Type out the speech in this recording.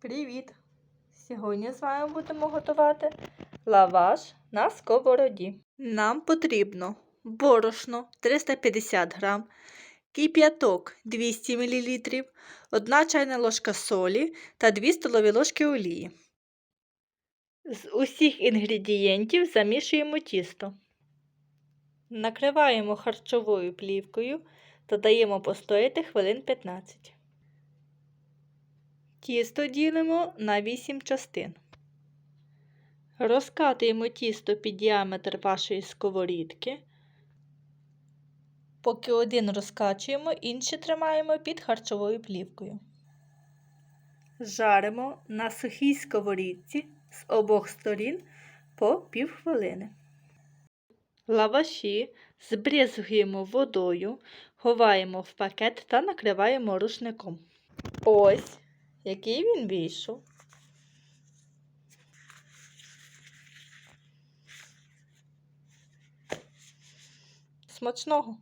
Привіт! Сьогодні з вами будемо готувати лаваш на сковороді. Нам потрібно борошно 350 г, кип'яток 200 мл, 1 чайна ложка солі та 2 столові ложки олії. З усіх інгредієнтів замішуємо тісто. Накриваємо харчовою плівкою та даємо постояти хвилин 15. Тісто ділимо на 8 частин. Розкатуємо тісто під діаметр вашої сковорідки. Поки один розкачуємо, інший тримаємо під харчовою плівкою. Жаримо на сухій сковорідці з обох сторін по півхвилини. Лаваші збризгуємо водою, ховаємо в пакет та накриваємо рушником. Ось який він вийшов. Смачного!